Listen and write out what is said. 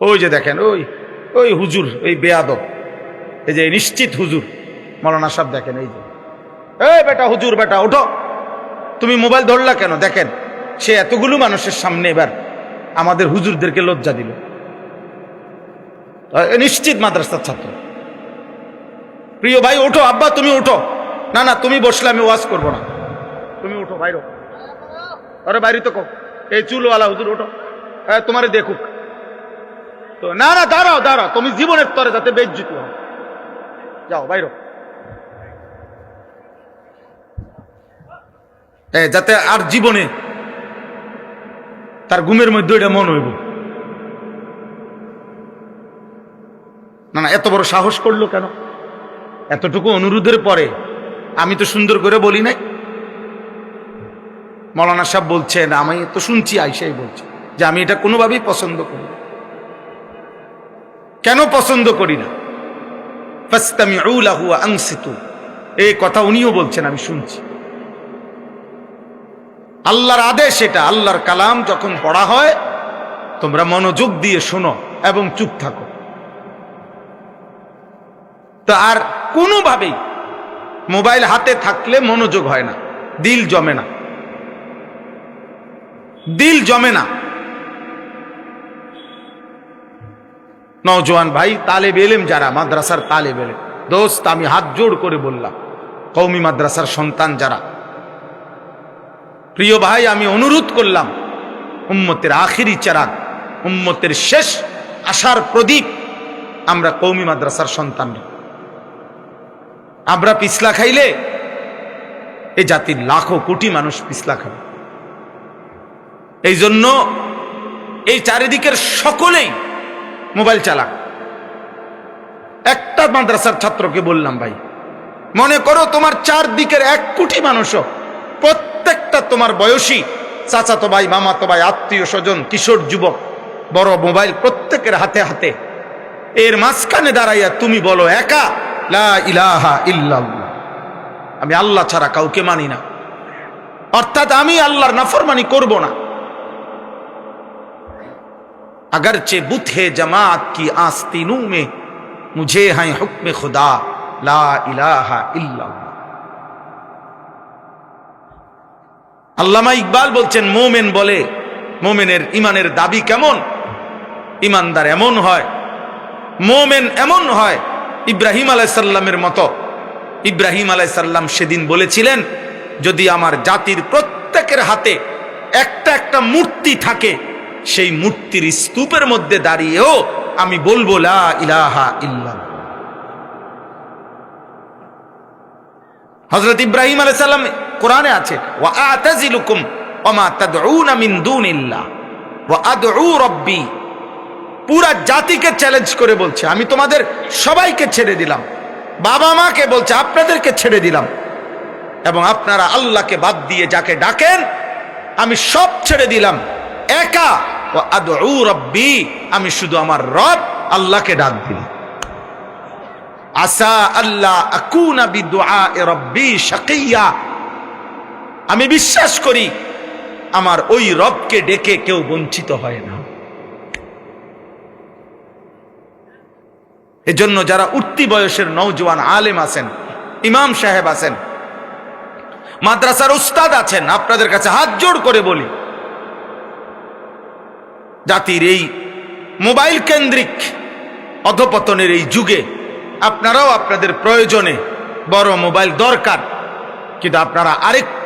ওই যে দেখেন, ওই ওই হুজুর ওই বেয়াদব। এই যে নিশ্চিত হুজুর। মৌলানা সাহেব দেখেন, এই যে। এই বেটা হুজুর, বেটা, ওঠো। তুমি মোবাইল ধরলা কেন? দেখেন, সে এতগুলো মানুষের সামনে এবার আমাদের হুজুরদেরকে লজ্জা দিল। নিশ্চিত মাদ্রাসার ছাত্র। প্রিয় ভাই, ওঠো, আব্বা, তুমি ওঠো। না না, তুমি বসলে আমি ওয়াজ করব না। তুমি উঠো বাইরো। আরে, বাইরে তো কো। এই চুলওয়ালা হুজুর, ওঠো। তোমারে দেখুক। তো, না না, দাঁড়াও দাঁড়াও, তুমি জীবনের তরে যাতে বেজ্জিত হও। যাও, বাইরো। যাতে আর জীবনে তার ঘুমের মধ্যে এটা মন হইব। না না, এত বড় সাহস করল কেন? এতটুকু অনুরোধের পরে আমি তো সুন্দর করে বলি নাই। মৌলানা সাহেব বলছেন, আমি তো শুনছি, আইসাই বলছে যে আমি এটা কোনোভাবেই পছন্দ করি। কেন পছন্দ করি না? এই কথা উনিও বলছেন, আমি শুনছি। আল্লাহর আদেশ এটা, আল্লাহর কালাম যখন পড়া হয়, তোমরা মনোযোগ দিয়ে শোনো এবং চুপ থাকো। তো আর কোনোভাবেই মোবাইল হাতে থাকলে মনোযোগ হয় না, দিল জমে না। দিল জমে না। নওজোয়ান ভাই, তালেব এলেম যারা, মাদ্রাসার তালেব এলেম। দোস্ত, আমি হাত জোড় করে বললাম কৌমি মাদ্রাসার সন্তান যারা। প্রিয় ভাই, আমি অনুরোধ করলাম, উম্মতের আখিরি চারাগ, উম্মতের শেষ আশার প্রদীপ আমরা কৌমি মাদ্রাসার সন্তানরা আমরা পিছলা খাইলে এ জাতির লাখো কোটি মানুষ পিছলা খাবে। এই জন্য এই চারিদিকের সকলেই মোবাইল চালাক একটা মাদ্রাসার ছাত্রকে বললাম, ভাই, মনে করো তোমার চারদিকের এক কোটি মানুষও, প্রত্যেকটা তোমার বয়সী চাচাতো ভাই, মামাতো ভাই, আত্মীয় স্বজন, কিশোর যুবক, বড় মোবাইল প্রত্যেকের হাতে হাতে। এর মাঝখানে দাঁড়াইয়া তুমি বলো, একা? লা ইলাহা ইল্লাল্লাহ। আমি আল্লাহ ছাড়া কাউকে মানি না। অর্থাৎ আমি আল্লাহর নাফরমানি করব না। اگرچہ بت ہے جماعت کی آستینوں میں مجھے ہیں حکم خدا لا الہ الا اللہ আল্লামা ইকবাল বলছেন মোমেন বলে মোমেনের ইমানের দাবি কেমন? ইমানদার এমন হয় মোমেন এমন হয়, ইব্রাহিম আলাইসাল্লামের মতো। ইব্রাহিম আলাইসাল্লাম সেদিন বলেছিলেন, যদি আমার জাতির প্রত্যেকের হাতে একটা একটা মূর্তি থাকে সেই মূর্তির স্তূপের মধ্যে দাঁড়িয়েও আমি বলব, লা ইলাহা হযরত ইব্রাহিম আলাইহিস সালাম কোরআনে আছে, ওয়া আতাজিলুকুম ওমা তাদউনা মিন দুনিল্লাহ। ওয়া আদউ রাব্বি। পুরা জাতিকে চ্যালেঞ্জ করে বলছে, আমি তোমাদের সবাইকে ছেড়ে দিলাম। বাবা মাকে বলছে, আপনাদেরকে ছেড়ে দিলাম। এবং আপনারা আল্লাহকে বাদ দিয়ে যাকে ডাকেন, আমি সব ছেড়ে দিলাম। একা আমি শুধু আমার রব আল্লাহকে ডাক দিলাম। আসা আল্লাহ আকুনা শাকিয়া। আমি বিশ্বাস করি, আমার ওই রবকে ডেকে কেউ বঞ্চিত হয় না। এজন্য যারা উঠতি বয়সের নৌজওয়ান আলেম আছেন, ইমাম সাহেব আছেন, মাদ্রাসার উস্তাদ আছেন, আপনাদের কাছে হাত জোড় করে বলি জাতির এই মোবাইল কেন্দ্রিক অধপতনের এই যুগে আপনারাও আপনাদের প্রয়োজনে বড় মোবাইল দরকার। কিন্তু আপনারা আরেকটু